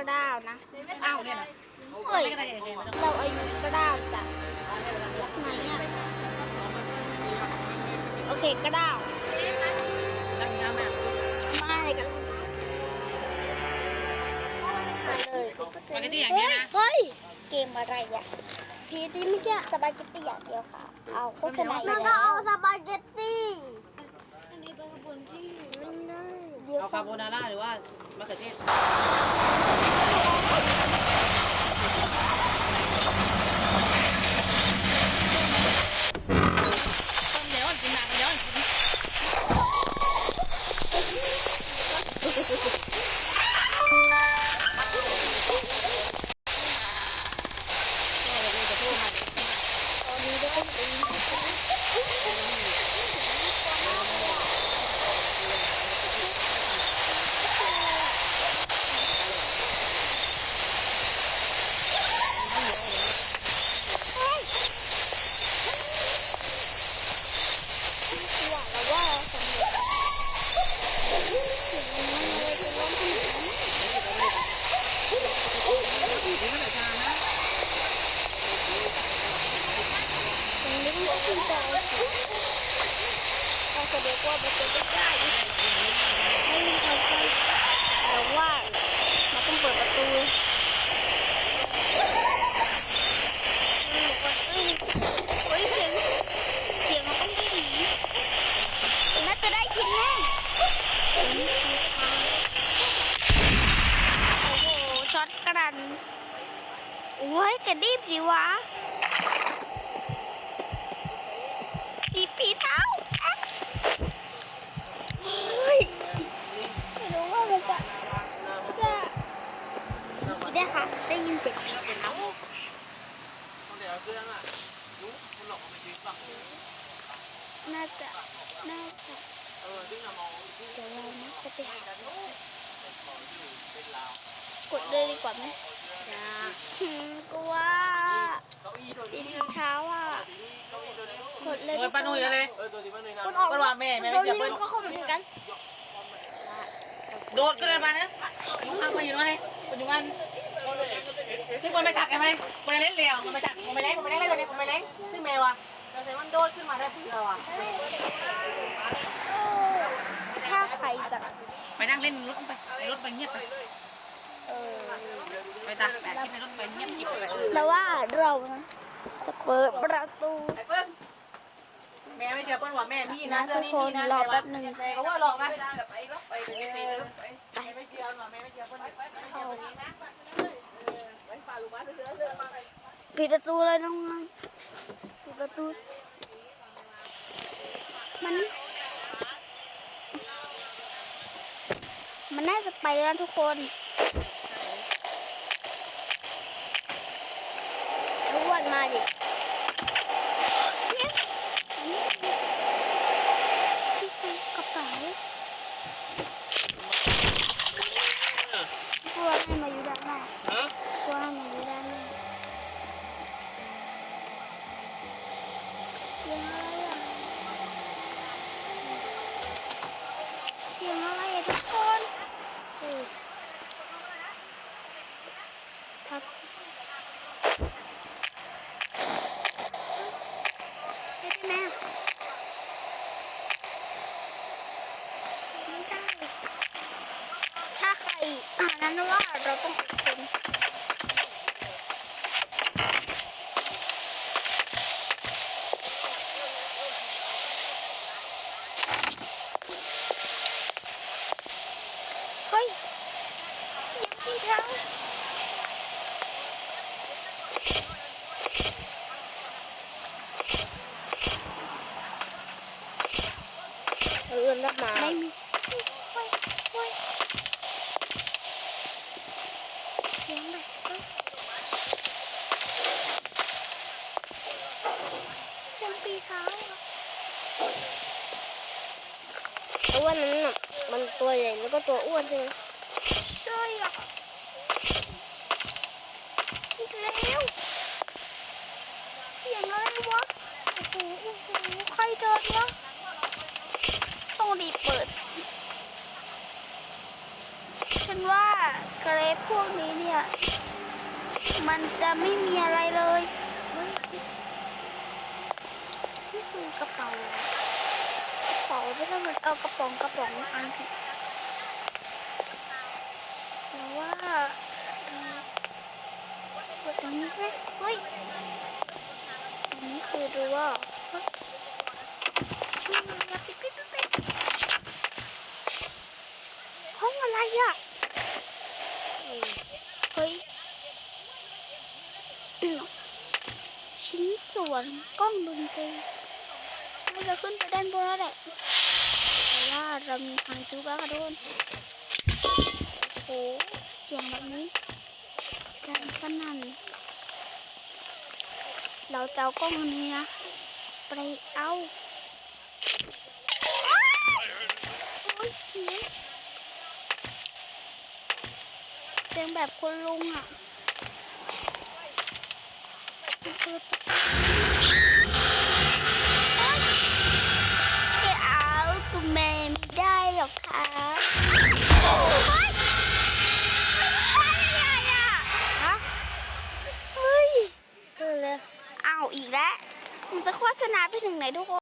ก็ด้าวนะอ้าวเนี่ยนะเฮ้ยไม่ได้ยังไงไม่ต้องเราอายุก็ด้าวจ้ะไหนอะโอเคก็ด้าวตั้งยามแม่มาเลยกันมาเลยปกติอย่างนี้นะเฮ้ยเกมอะไรอะพีที่เมื่อกี้สปาเกตตี้อย่างเดียวค่ะ เอาโฆษณาอีกแล้วก็แล้วเอาสปาเกตตี้อันนี้เป็นกระบวนที่มันได้เดียวเอาคาโบนาร่าหรือว่ามะเขือเทศต้มเดี๋ยวกินหนักเดี๋ยวกิน ตอนนี้ได้เป็นหวังแล้วว่าสำเร็จมันเลยจะล้มขนาดนี้ ตรงนี้มันขึ้นใจเราแสดงว่ามันจะไม่ได้ไม่มีใครไปแต่ว่าเราต้องเปิดประตูอืมบอกว่าเอ้ยเฮ้ยเสียงเสียงมันต้องได้หนีน่าจะได้ยินแน่นี่คือทางโอ้โหช็อตกระดัน โอ้ยกระดิบสิวะปีปีเท้าเฮ้ยไม่รู้ว่ามันจะจะได้ค่ะได้ยินเสียงปีเท้าเดี๋ยวเองอะรู้คุณหลออะน่าจะ น่าจะเออดึงอะมองที่เดี๋ยวเราน่าจะไปหางอยู่เป็นกดเลยดีกว่าไหมอยากาอี้ตัว สี นี้ เท้าอะ เก้าอี้ตัวนี้ กด เลยโอ้ยป้านุ่ยเลยเออตัวที่มันในน้มันออกก็ว่าแม่แม่ตัไม่วเจอนี้เปิ้ลมันก็เข้าไปเหมือนกันโดดก็เลยมาเนี่ยข้างมาอยู่นั่นเลยปัจจุบันที่คนไปกักไหมคนเล่นเลี้ยวมันไปกักมันไปเล่นมันไปเล่นเลยมันไปเล่นซึ่งแมวอะแต่แต่มันโดดขึ้นมาได้เพื่ออะถ้าใครจะไปนั่งเล่นรถไปรถไปเงียบไปเออไปตากแดดที่ในรถไปเงียบจิบไปแล้วว่าเรานะจะเปิดประตูไอ้เปิ้ล แม่ไม่เจอเปิ้ลว่าแม่มีนะเรื่องนี้มีนะแม่ก็ว่าหลอกนะไปรถไปไปไปไปไม่เจอหรอแม่ไม่เจอเปิ้ลไปไปเจอวันนี้นะไปฝ่าลูกบ้านเรื่อยเรื่อยมาปิดประตูเลยน้องมันปิดประตูมันมันน่าจะไปแล้วนะทุกคนทุกวันมาดิเสียงนี่คือกระเป๋าตัวให้มาอยู่ด้านหน้า ฮะ ตัวให้มาอยู่ด้านหน้าเสียงอะไรอะเสียงอะไรอะทุกคนเออครับได้ไหมไม่ได้ ถ้าใคร อ่านั้นว่าเราต้องอดทนเฮ้ยเสียงที่เท้าเออรับมาไม่มีเฮ้ยเฮ้ย เสียงแบบเอ้ยเสียงปีเท้าอะ เพราะว่านั้นน่ะมัน ตัวใหญ่แล้วก็ตัวอ้วนใช่ไหมใช่อะอีกแล้วเสียงอะไรวะโอ้โหโอ้โหใครเดินวะต้องรีบเปิด ฉันว่าเกรฟพวกนี้เนี่ย มันจะไม่มีอะไรเลยเฮ้ยนี่คือกระเป๋ากระเป๋าไม่ใช่มันเอากระป๋องกระป๋องอันผิด แต่ว่าตรงนี้ไหมเฮ้ยตรงนี้คือดูว่าเฮ้ยปิดปิดปิดปิดห้องอะไรอะ เฮ้ย ชิ้นส่วนกล้องดนตรีเราจะขึ้นไปด้านบนแล้วแหละแต่ว่าเรามีทางจุกแล้วค่ะทุกคน เสียงแบบนี้ดังสนั่น เราจะเอากล้องนี้นะ ไปเอาโอ้ยเสียงเสียงแบบคุณลุงอะเปิดประตูโอ๊ยไม่เอาตัวแม่ไม่ได้หรอกค่ะอ๊ยอะไรอะฮะเฮ้ย คือเลย เอา อีกแล้วมันจะโฆษณาไปถึงไหนทุกคน